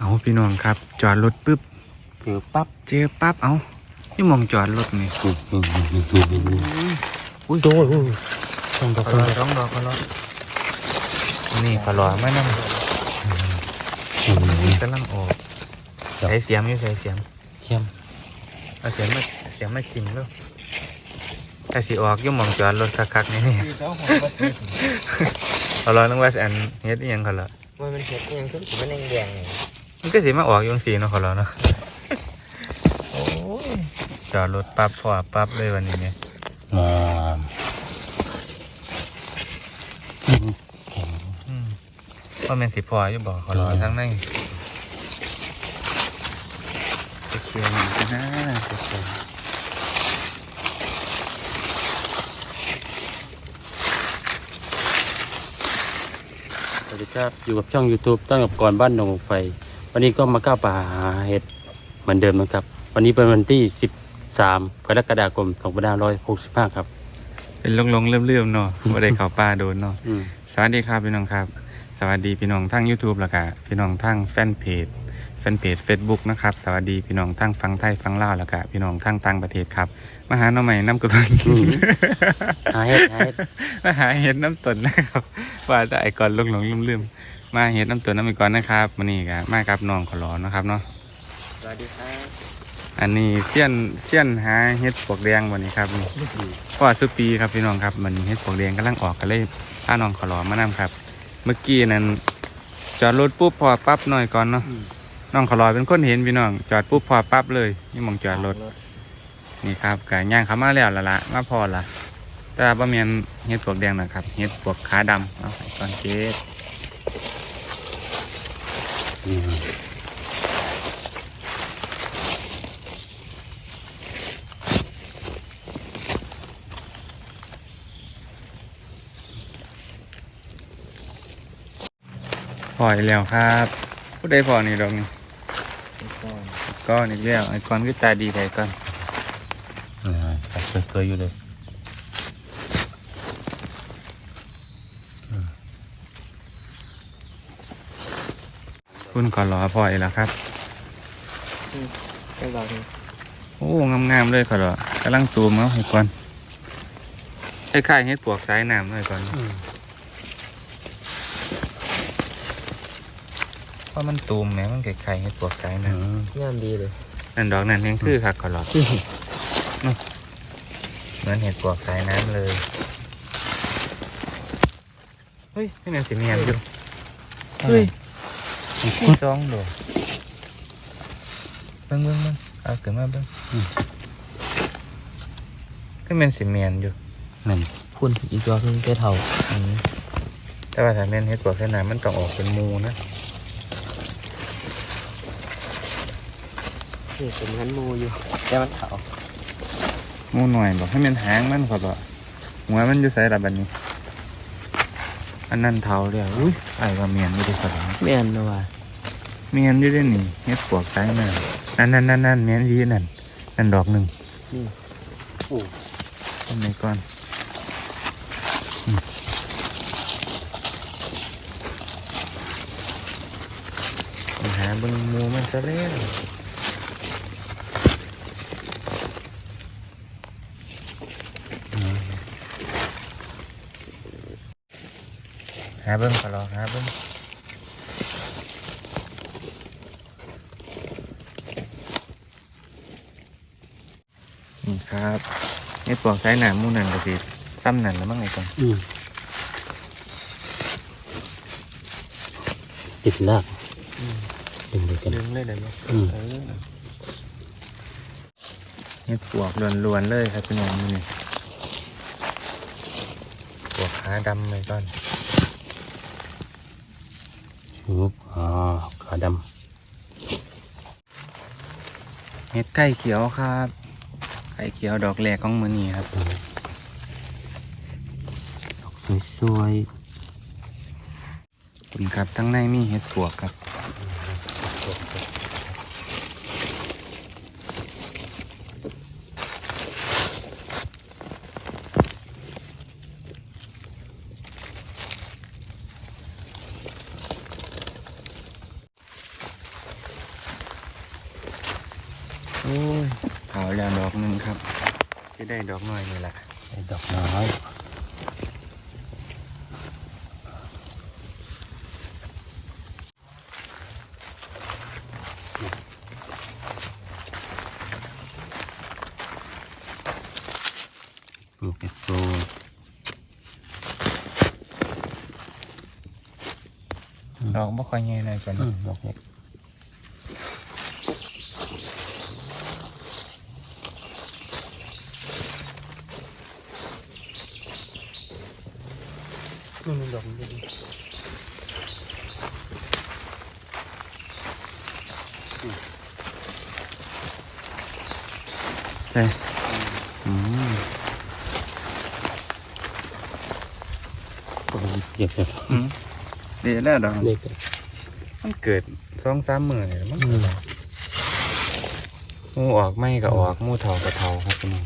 เอาพี่น้องครับ จอดรถปุ๊บเจอปั๊บเจอปั๊บเอานี่มองจอดรถนี่อุ้ยโดยอุ้ยช่องดอกขอรอร้องดอกขอรอนี่ขอรอไม่นั่งกำลังออกใส่เสียมอยู่ใส่เสียมเข้มเอาเสียมมาเสียมมากินแล้วแต่สิออกอยุ่หมองจอดรถคักๆนี่นี่ขอรอนึกว่าอันเฮ็ดอิหยังขอรอว่ามันเห็ดยังขึ้นสีมันแดงแดงเลย มันก็สิมาออกอยังสีเนาะขอรอเนาะโอ้ยจอดรถปั๊บพอปั๊บเลยวันนี้เนี่ยงามแข็งอืมว่าแม่นสิพออยู่บอกขอรอเออทั้งในจะเคียวอยู่กันนะจะเคียวสวัสดีครับ อยู่กับช่อง YouTube ตั้งกับก่อนบ้านหนองไฟ วันนี้ก็มาก้าวป่าหาเห็ดเหมือนเดิมนะครับ วันนี้เป็นวันที่ 13 กรกฎาคม2565 ครับ เป็นลงลงๆเลื่อมๆเนาะว่าได้เข่าป่าโดนเนาะอืมสวัสดีครับพี่น้องครับ สวัสดีพี่น้องทั้ง YouTube แล้วก็พี่น้องทั้งแฟนเพจแฟนเพจ Facebook นะครับ สวัสดีพี่น้องทั้งฟังไทยฟังลาวแล้วก็พี่น้องทั้งต่างประเทศครับมาหาหน่อใหม่น้ำกุตนหาเห็ดหาเห็ด มาหาเห็ดน้ำตนนะครับว่าแต่ไอ้ก่อนลงหลงลืมลืมๆ มาเห็ดน้ำตนน้ำอีกก่อนนะครับวันนี้ก็มากับน้องขอรอนะครับเนาะสวัสดีครับอันนี้เสี้ยนเสี้ยนหาเห็ดปวกแดงวันนี้ครับนี่พ่อสุปีครับพี่น้องครับมันเห็ดปวกแดงกำลังออกกันเลยพาน้องขอรอมานํครับ เมื่อกี้นั้นจอดรถปุ๊บพอปั๊บหน่อยก่อนเนาะน้องขอรอเป็นคนเห็นพี่น้อง จอดปุ๊บพอปั๊บเลยนี่มองจอดรถนี่ครับกย่างเขามาแล้วละละมาพอละแต่ว่าบ่แม่นเห็ดปวกแดงนะครับเห็ดปวกขาดำเอาไปก่อนเจ๊อืม ปล่อยแล้วครับผู้ใดพอนี่ดอกนี่ก้อนอีกแล้วไอ้ก้อนก็ตาดีไทยก้อนอ่าเคยๆอยู่เลย คุณขอรอปล่อยแล้วครับไม่รอเลยโอ้งามๆเลยขอรอกำลังตูมเอาให้ก่อนคล้ายๆเฮ็ดปวกสายน้ำเลยก่อนเพราะมันตูมแหมมันคล้ายๆเฮ็ดปวกสายน้งามดีเลยำนั่นดอกนั่นยังคือคักขอรอเหมือนเห็ดปวกสายน้ำเลยเฮ้ยไม่แม่นสิเนียนอยู่เฮ้ย สองดอกเบิ่งเบิ่งเบิ่งเอาขึ้นมาเบิ่งก็เป็นสีเมียนอยู่นั่นพุ่นอีกดอกหนึงแต่เท่าอืมแต่ว่าถ้าแม่นเฮ็ดปวกเส้นน้ำมันต้องออกเป็นหมูนะนี่เป็นงั้นมูอยู่แต่มันเท่าหมูหน่อยบอกให้มันหางมันขอบอกหัวมันอยู่ใส่ระบัดนี้ อันนั้นเทาเลยอุ้ยไอ้ว่าเมียนอยู่ด้วยขอบอกแม่นนะว่าเมียนอยู่ด้วยนี่เฮ็ดปวกใส่น้ำนั่นนั่นนั่นนั่นเมียนดีนั่นนั่นดอกหนึ่งนี่โอ้ทำไมก่อนอืมไปหาเบิ่งหมูมันซะแล้วาเบิ่งก็รอหาเบิ่งนี่ครับนี่ปลอกใช้หนาหมูนั่นก็สิซ้ำนั่นแล้วมั้งไงก่อนอืมติดลากดึงเลยกันดึงเลยเดี๋ยวนี้อืมเออนี่ปลวกล้วนๆเลยครับพี่น้องนี่ปลวกขาดำเลยก่อน หุบอ่าขาด เห็ดไก่เขียวครับ ไก่เขียวดอกแรกของมือนี้ครับำดอกสวยคุณครับทั้งในมีเห็ดปวกครับ ๆ อ้ยเผาแล้วดอกหนึ่งครับที่ได้ดอกน้อยนี่แหละ ไอ้ดอกน้อยลูกเห็ดโต ดอก บ่ค่อยใหญ่เลยกันอืมดอกเห็ดนี่มันดอกมันดีใช่อืมก็เก็บเห็ดอืมดีแล้วดอกเล็ก มันเกิดสองสามหมื่นเลยมั้งอืมหมูออกไม่ก็ออกหมูเถาก็เถาครับพี่น้อง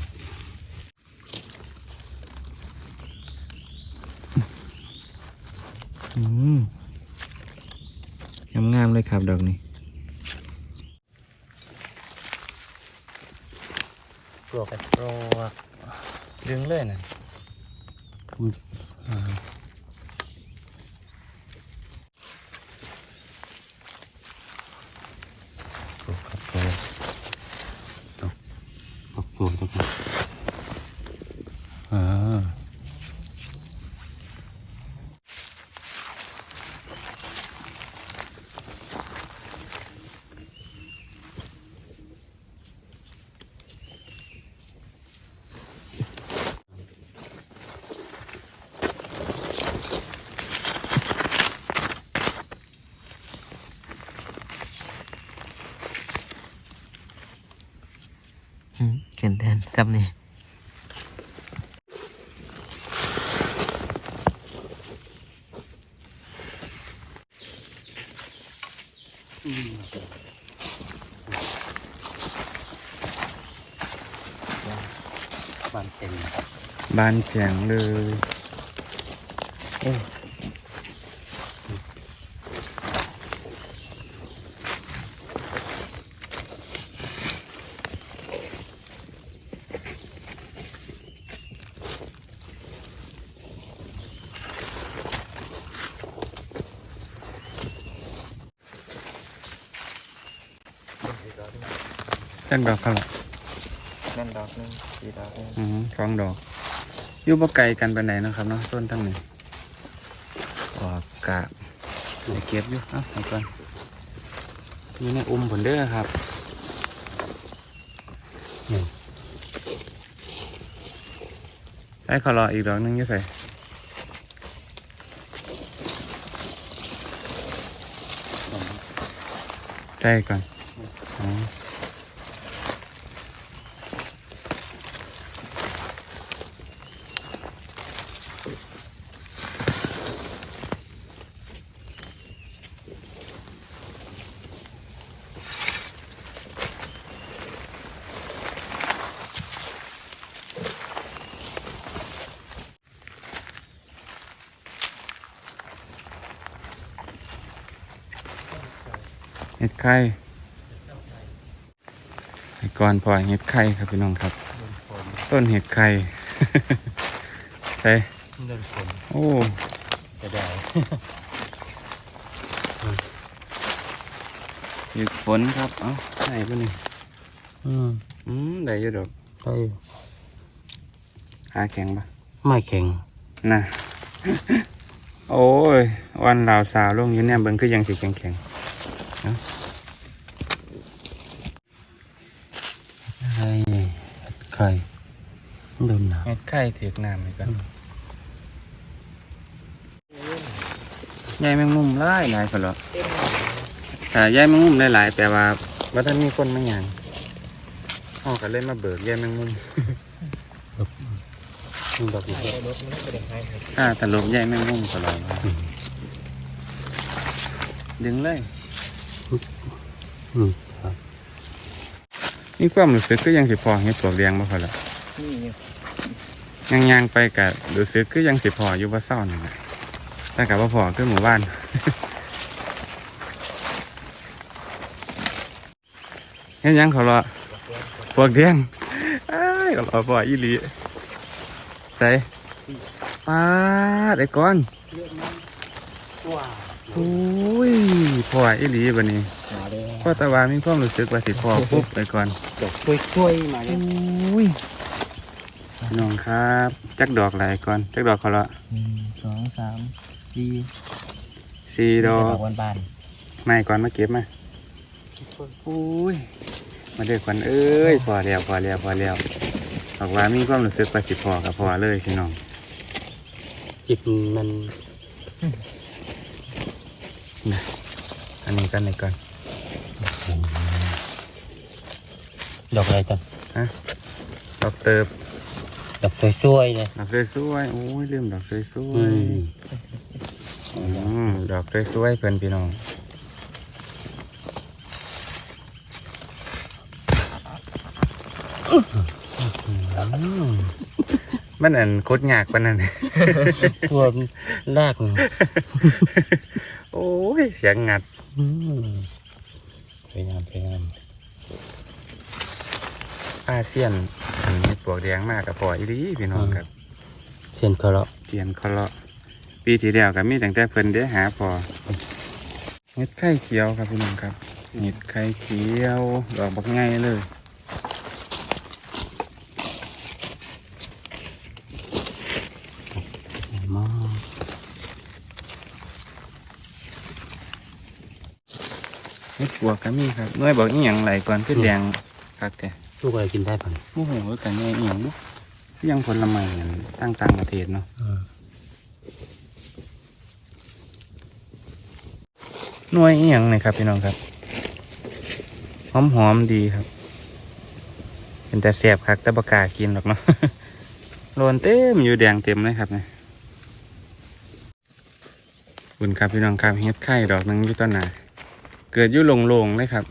ขียนแทนจำนี่ บานเต็ม บานแจงเลย จักดอกครับนั่นดอกหนึงสี่ดอกหนึงอือสองดอกอยู่บ่ไกลกันไปไหนใดเนาะครับเนาะต้นทั้งนี้ออกกะไปเก็บอยู่เอ้าเอาก่อนนี่ในอุ้มผลเด้อครับนี่ไอ้ขอรออีกดอกหนึงอยี่ใส่ใจก่อน ห็ดไข่ไอ้ก่อนพอเห็ดไข่ครับพี่น้องครับเดินฝนต้นเห็ดไข่ใช่เดินฝนโอ้จะได้หยุดฝนครับ เอ้าใช่ปะนี่อืมอืมได้อยู่ดอกใช่หาแข็งปะไม่แข็งน่ะโอ้ยวันลาวสาวลงอยู่เนี่ยเบิ่งคือยังสิแข็งแข็ง ใช่ไข่เดินหนาเห็ดไข่ถือกน้ำเลยกันใยแมงมุมหลายหลายคนละเต็มแต่ใยแมงมุมหลายๆแต่ว่าว่าท่านมีคนไม่หยังพ่อก็เลยมาเบิกใยแมงมุมนี่ดอกนี้ใส่รถมันไม่ได้ให้ครับอ่าตลบใยแมงมุมก็ลอยมาดึงเลย อืมครับนี่ความรู้สึกก็ยังสิพอเห็ดปลวกแดงบ่พอละนี่อยู่ย่างย่างๆไปกะรู้สึกคือยังสิพออยู่ว่าเศร้านั่นแหละแต่กับว่าพอคือหมู่บ้านเฮ็ดหยังเขาละดอกแดงพวกเดียงไอ้ายก็รอพ่ออีหลีใส่ป้าดไอ้ก้อนเยอะมากว้าวโอ้ยพ่ออีหลีบันนี้มาเลย พ่อตะวามีความรู้สึกว่าสิพ่อปุ๊บไอ้ก้อนดอกช่วยๆมาโอเนี่ย้ยพี่น้องครับ จักดอกอะไรก่อน จักดอกเขาละหนึ่งสองสามสี่สี่ดอกวันบานไม่ก่อนมาเก็บมาโอ้ยมาเด้อควันเอ้ยพอแล้วพอแล้วพอแล้วบอกว่ามีความรู้สึกว่าสิพอกับพอเลยพี่น้อง จิบมันอันนี้กันเลยก่อน ดอกอะไรกันดอกเติบ ดอกช่วยๆเลยดอกสวยๆโอ้ยลืมดอกสวยอืมๆอืมดอกสวยๆเพื่อนพี่น้องอืมมันอันโคตรยากปานนั้นตัวรากมันโอ้ย เสียงงัดอืมสวยงามสวยงาม ป้าเสียนอันนี้ปลวกแดงมากกับพออีดีพี่น้องครับเส้นคาระเทียนเขาเลาะปีที่แล้วก็มีตั้งแต่เพิ่นได้หาพอเห็ดไข่เขียวครับพี่น้องครับเห็ดไข่เขียวดอกบักไงเลยมากเห็ดปวกก็มีครับหน้อยบอกอีหยังไหลก่อนขึ้นแดงคักแต่ ลูกอะไรกินได้พันโอ้โหกันแง่อีหยังเนาะคือยังผลไม้อันตั้งต่างประเทศเนาะอืมหน่วยอีหยังเลยครับพี่น้องครับหอมหอมๆดีครับ เป็นแต่แสบคักแต่บกล้ากินหรอกเนาะโลนเต็มอยู่แดงเต็มเลยครับเนี่ยขอบคุณครับพี่น้องครับเฮ็ดไข่ดอกหนึงอยู่ต้นหนาเกิดอยู่โลงๆเลยครับ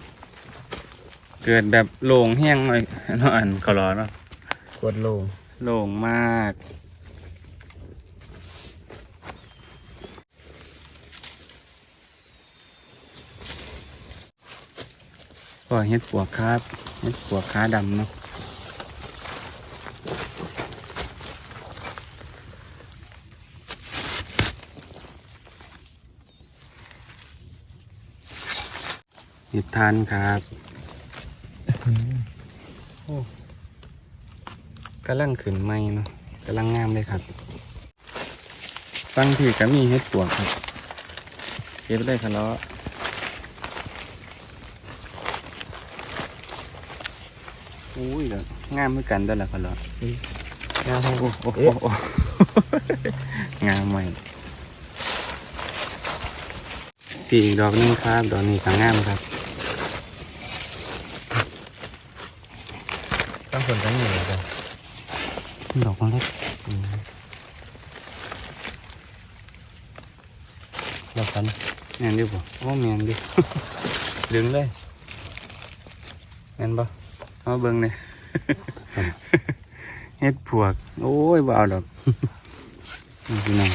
เกิดแบบโลงแห้งหน่อยเนาะอันก็รอเนาะกดลงโล่งมาก ก็เฮ็ดปวกครับเฮ็ดปวกขาดำเนาะเห็ดทานครับโอ้ กำลังขึ้นไม่เนาะกำลังงามเลยครับฟังที่ก็มีเฮ็ดปวกครับเก็บได้คาะเลาะอุ้ยเดี๋ยวงามเหมือนกันเด้วยละคาะเลาะงามโอ้โอ้โอ้โอ้งามใหม่ปีอีกดอกหนึงครับ ดอกนี้ก็งามครับ ต้องคนต้องอยู่เลยดอกมันเล็กดอกกันแมนดิบ่โอ้แมนดิดึงเลยแมนบ่เอาเบิ่งเลยเฮ็ดปวก โอ้ยบ่เอาดอกนี่พี่น้อง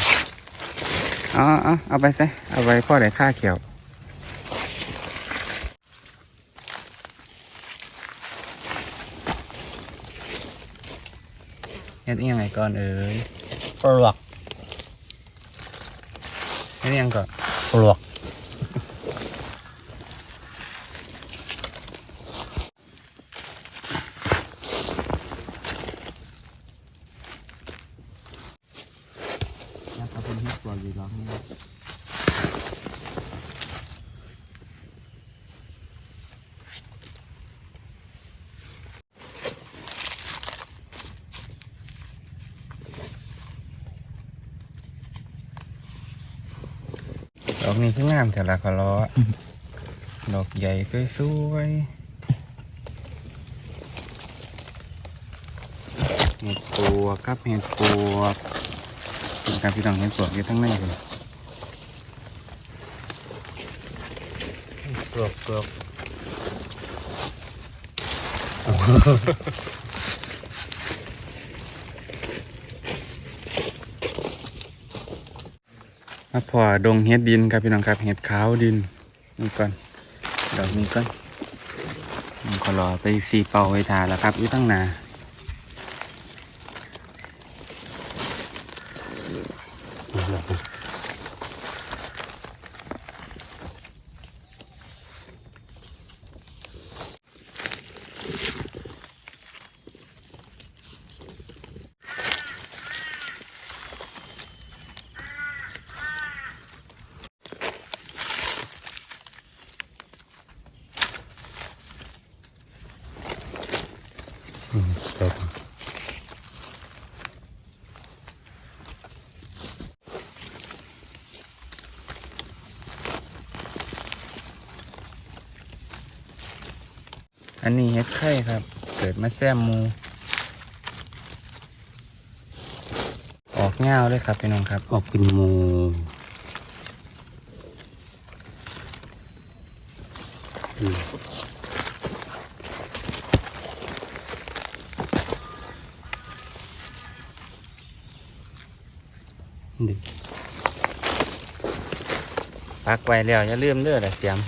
เอาเอาเอาไปใส่เอาไปพ่อได้ค่าเขียว เฮ็ดอิหยังไงก่อนเอ้ยปลวกเฮ็ดอิหยังก่อนปลวก นะครับเป็นที่ปวดอยู่รอบนี้ ดอกนี้คืองาม แต่ละคอล้อ ดอกใหญ่สวยๆเห็ดปวกครับเห็ดปวกเป็นการพี่น้องเห็ดปวกอยู่ทั้งในเลยปลวกปลวก มาพอดงเห็ดดินครับพี่น้องครับเห็ดขาวดินนี่ก่อนดอกนี้ก่อนขอรอไปสีเป่าไว้ทาแล้วครับอยู่ตั้งนา อันนี้เฮ็ดไข่ครับ เกิดมาแซมมู ออกเงาเลยครับพี่น้องครับ ออกเป็นมูอืมนี่ปักไว้แล้วอย่าลืมเด้อละเสียม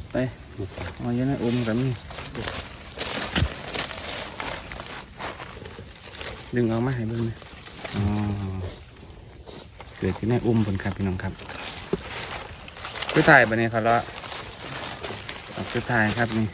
ดไปเอาเยอะนะอมกับนี้ดึงออามาให้เบิ่งเลยอ๋อเกิดที่แม่อุ้มบนครับพี่น้องครับคือถ่ายไปเนี่ยครับละเอาคือถ่ายครับนี่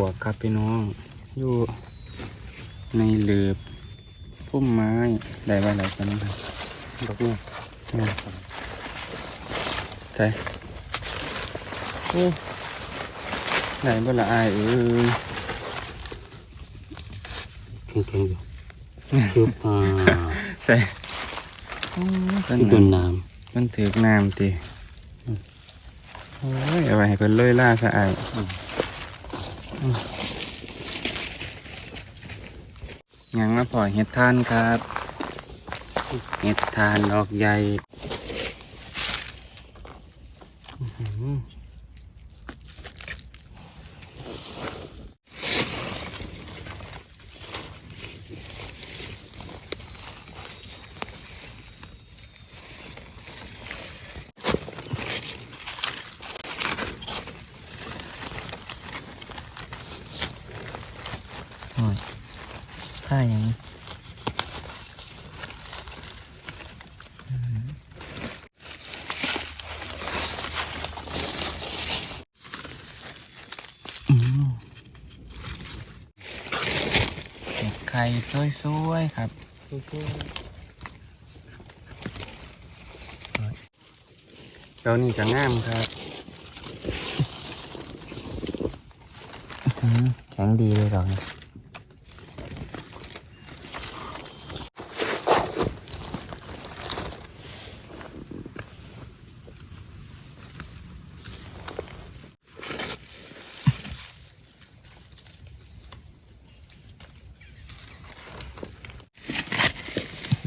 วกครับพี่น้อง อยู่ในหลืบพุ่มไม้ได้ไว้หลายตัวนะครับดอกเนี่ยอืมใช่โอ้ไหนบ่ละอายเอ้ยแข็งๆอยู่ชุบอ่าใช่โอ้ที่โดนน้มันถือกน้ำตีโอ้ยเอาไว้ให้เพิ่นเลยล่าสะอายอืม ยังมาปล่อยเห็ดทานครับ เห็ดทานดอกใหญ่อื้อหือโอ้ยผ้าอย่างนี้อืมเห็ดไข่ สวยๆครับเรานี่จะงามครับแข็งดีเลยดอกนี้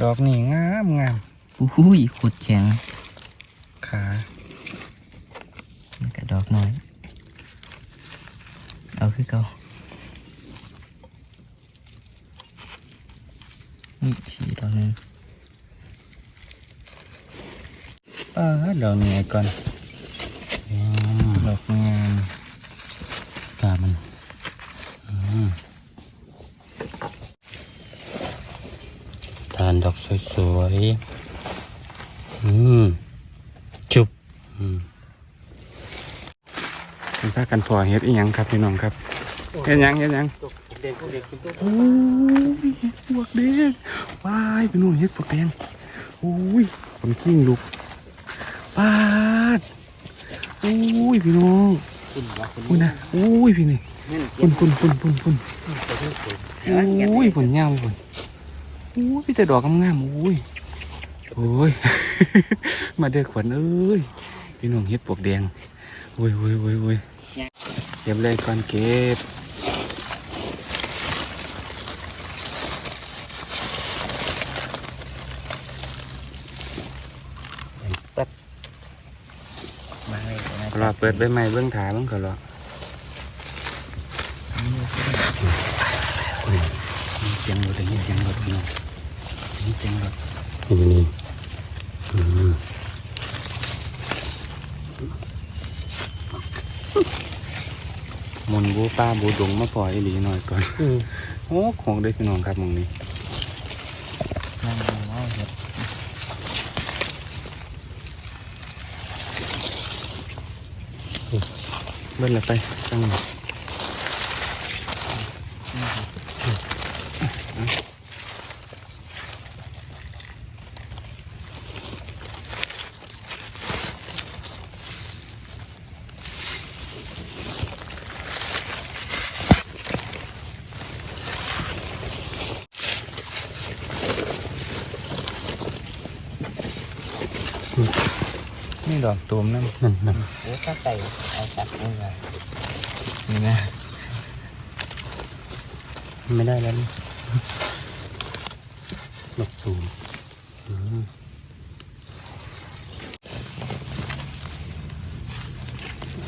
ดอกนี่งามงามอุ้ยขุดแข็งขานี่กระดอกน้อย เอาคือเก่านี่ฉีดอกหนึงป้าดดอกนี้ก่อน อืม ดอกงาม กามันอืมทานดอกสวยๆอืม จุบอืมเป็นพากันพอเฮ็ดอีหยังครับพี่น้องครับเฮ็ดหยังเฮ็ดหยังเด็กเด็กเป็นตัวโอ้ยเฮ็ดปวกแดงว้ายพี่น้องเฮ็ดปวกแดงโอ้ยคนขี้งลุกปาดโอ้ยพี่น้องขึ้นว่าคนพุ่นนะโอ้ยพี่นี่พุ่นพุ่นพุ่นพุ่นพุ่นโอ้ยพุ่นยาวพุ่นโอ้ยพี่แต่ดอกงามๆโอ้ย โอ้ย มาเด้อขวัญเอ้ย พี่น้องเฮ็ดปวกแดงโอ้ยโอ้ยโอ้ยโอ้ยเก็บเลยก่อนเก็บมาเลยนะรอเปิดใบไม้เบื้องขาเบื้องก็รอมีเสียงรถได้ยินเสียงรถพี่น้องได้ยินเสียงรถ นี่นี่อืมหมุนบูป้าบูดงมาปล่อยอีหลีหน่อยก่อนโอ้ของเด้อพี่น้องครับหมองนี้นั่งดูว่าเห็ดเบิ้ลละไปจังหวะ มนั่นนั่นนั่นโอ้ก็ใส่เอาจับนี่มานี่นะไม่ได้แล้วนี่นกตูมอืม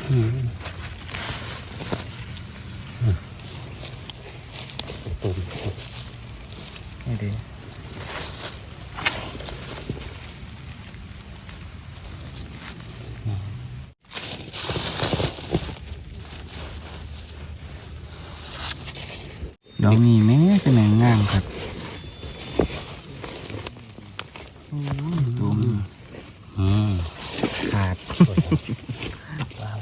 อืมอืมนกตูม นี่ดีดอกนี้แม่เป็นหนังงามครับตูม อืม ขาด ว้าว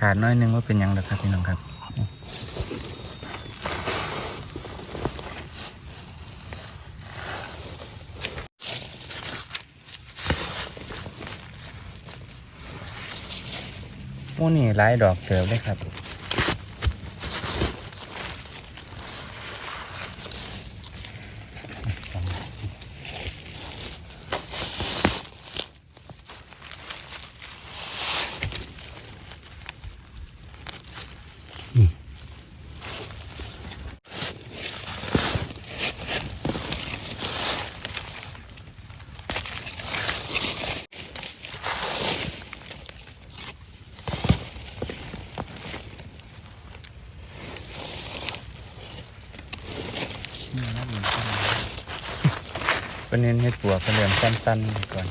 ขาด น้อยนึงว่าเป็นยังไงครับพี่น้องครับโอ้นี่หลายดอกเติบเลยครับ นี่นะเหมือนกัน เป็นเน้นเฮ็ดปัวกระเหลี่ยมสั้นๆไปก่อน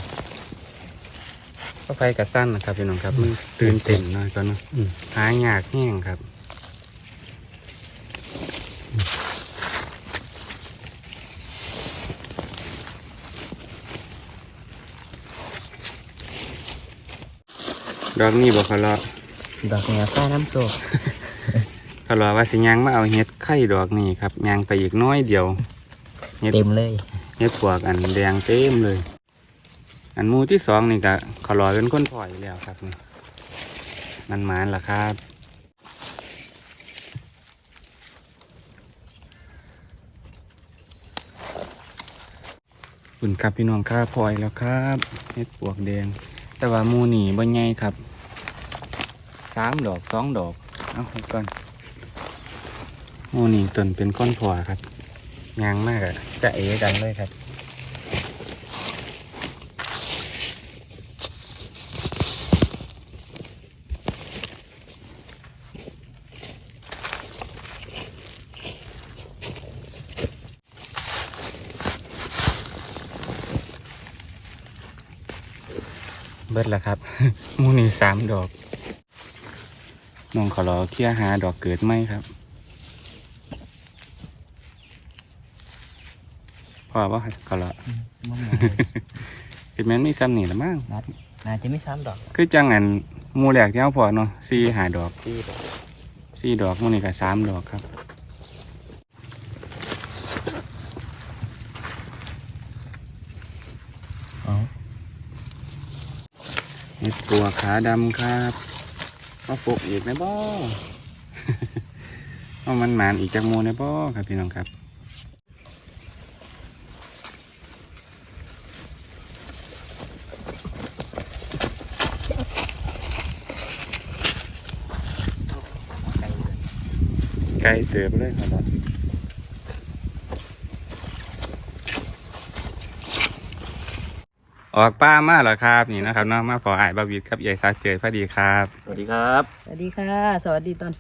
ก็ไฟกับสั้นนะครับพี่น้องครับมันตื่นเต้นหน่อยก่อนเนาะอืมหายากแห้งครับดอกนี้บอกเขาเลาะดอกเหนียวฟ้าน้ำตกเขาเลาะว่าสิยางมาเอาเฮ็ดไข่ดอกนี้ครับยางไปอีกน้อยเดียวเต็มเลย เฮ็ดปวกอันแดงเต็มเลย อันมูที่สองนี่ก็ขลอยเป็นคนปล่อยแล้วครับนี่มันหมานล่ะครับคุณครับพี่น้องครับปล่อยแล้วครับเฮ็ดปวกแดง แต่ว่ามูหนีบ่ใหญ่ครับสามดอกสองดอกเอาเฮ็ดก่อนมูหนีตนเป็นก้อนผัวครับ งางมากอะจะเอกันเลยครับเบิดแล้วครับมูนี่สามดอกมองขอรอเคี่ยหาดอกเกิดไหมครับ พอป่ะขอรอมันสิแม่นมีซ้ำนี่ละมั้งน่าน่าจะไม่ซ้ำดอกคือจังอันหมูแหลกที่เอาพอเนาะสี่หาดอกซี่ดอกสี่ดอกหมูนี่ก็สามดอกครับอ๋อเห็ดปัวขาดำครับมาปลูกอีกนะบ่ เอามันหมานอีกจากหมูนะบ่ครับพี่น้องครับ ก่เลยไกลเติบเลยครับออกป้ามาเหรอครับ นี่นะครับเนาะมาพออายบาวิดครับยายซักเจอพอดีครับ สวัสดีครับ สวัสดีค่ะ สวัสดีตอน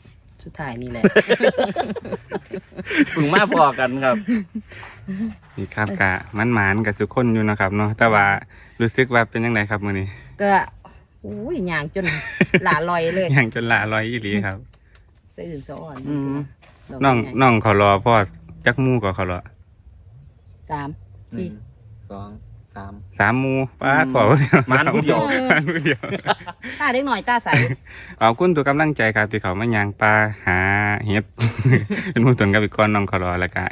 สุดท้ายนี่แหละ ฝึงมาพอกันครับ นี่ครับกะมันหมานกับสุกคนอยู่นะครับเนาะแต่ว่ารู้สึกว่าเป็นยังไงครับมือนี้ก็อุ้ยย่างจนหลาลอยเลยยังจนละลอยอีหลีครับสะอื่นสะอ่อนอืมดก น้องใหญ่น้องเขารอพ่อจักหมูก็เขารอสามหสี่นึ่งสองสาม สามหมูป้าดอืมพอเดียวหมานผู้เดียวหมานผู้เดียว ตาเด็กหน่อยตาใส ขอบคุณตัวกำลังใจครับที่เขามายางปลาหาเห็ด เป็นผู้ตนกับอีกคนน้องเขารอแล้วก็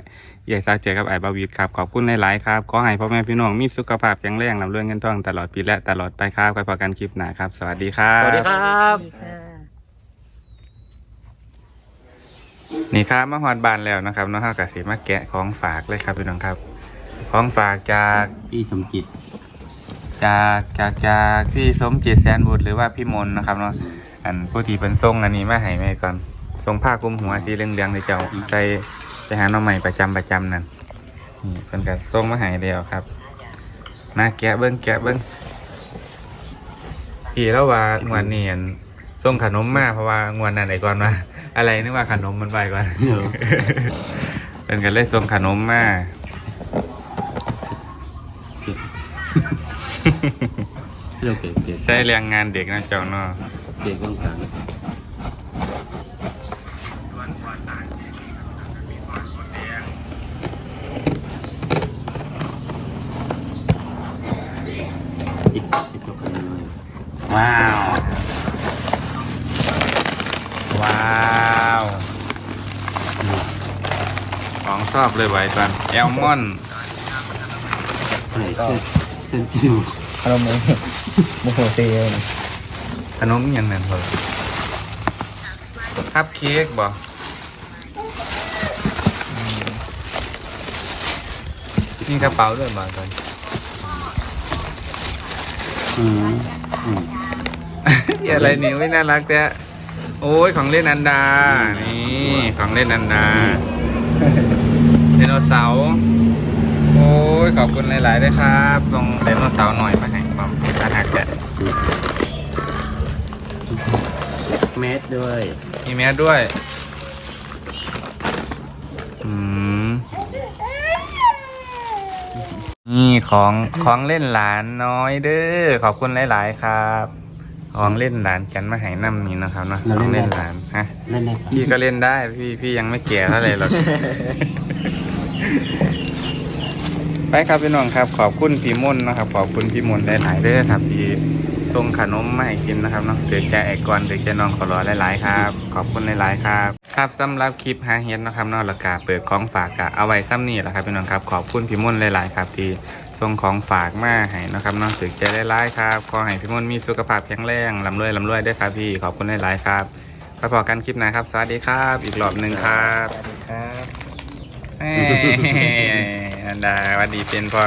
ยายซักเจอกับไอ้บาวีดครับขอบคุณหลายๆครับขอให้พ่อแม่พี่น้องมีสุขภาพแข็งแรงลำเรื่องเงินทองตลอดปีและตลอดไปครับไว้พอกันคลิปหน้าครับ สวัสดีครับ สวัสดีครับ ดีค่ะ นี่ครับมาฮอดบานแล้วนะครับน้องข้าวกสิมาแกะของฝากเลยครับพี่น้องครับของฝากจากพี่สมจิต จากจากจากพี่สมจิตแสนบุตรหรือว่าพี่มนต์นะครับเนาะอันผู้ที่เป็นทรงอันนี้มาให้แม่ก่อนทรงผ้าคลุมหัวสีเหลืองๆในเจ้าใส่ไปหาน้องใหม่ประจำประจำนั่นนี่เป็นกับทรงมาให้เดียวครับมาแกะเบิ้งแกะเบิ้งพี่แล้วว่างวนเนียนส่งขนมมาเพราะว่างวนนั่นไหนก่อนว่า อะไรนึกว่าขนมมันไปก่อนเดี๋ยวเป็นกันเลยส่งขนมมาเราเก็บเก็บใช้แรงงานเด็กนะเจ้าเนาะเก็บต้องการติดติดตัวกันเลย ว้าว ว้าว ข องชอบเลยไว้ก่อนแอลมอนไหนเส้นเส้นจิ้มขนมมือโมโหเซียนขนมอยังนั้นเหรอคัพเค้กบ่อืมมีกระเป๋าด้วยบ่ก่อนอืมอืมอะไรนี่ไม่น่ารักแต่โอ้ยของเล่นอันดา นี่ ของเล่นอันดา ไดโนเสาร์ โอ้ย ขอบคุณหลายๆด้วยครับลงไดโนเสาร์หน่อยมาให้ความตาหักแกะเม็ดด้วย มีแมสด้วย อืม นี่ของของเล่นหลานน้อยเด้อ ขอบคุณหลาย ๆ ครับ ของเล่นหลานฉันมาให้น้ำนี่นะครับเนาะของเล่นหลานฮะเล่นในพี่ก็เล่นได้พี่พี่ยังไม่แก่เท่าไหร่หรอก ไปครับพี่น้องครับ ขอบคุณพี่มนต์นะครับ ขอบคุณพี่มนต์หลายๆเด้อครับที่ส่งขนมมาให้กินนะครับเนาะเด็กใจไอ้กอนเด็กใจน้องขอรอหลายๆครับ ขอบคุณหลายๆครับครับสำหรับคลิปหาเฮ็ดนะครับนาะราคาเปิดของฝากกะเอาไว้ซ้ำนี่แหละครับพี่น้องครับขอบคุณพี่มนต์หลายๆครับที่ส่งของฝากมาให้นะครับเนาะสึกใจหลายๆครับขอให้พี่มนต์มีสุขภาพแข็งแรงลำรวยลำรวยได้วยครับพี่ขอบคุณหลายๆครับไปพอกันคลิปหนะครับสวัสดีครับ อีกรอบหนึ่งครับสวัสดีครับ เอ้ยอันดาวันดีเป็นพ่อ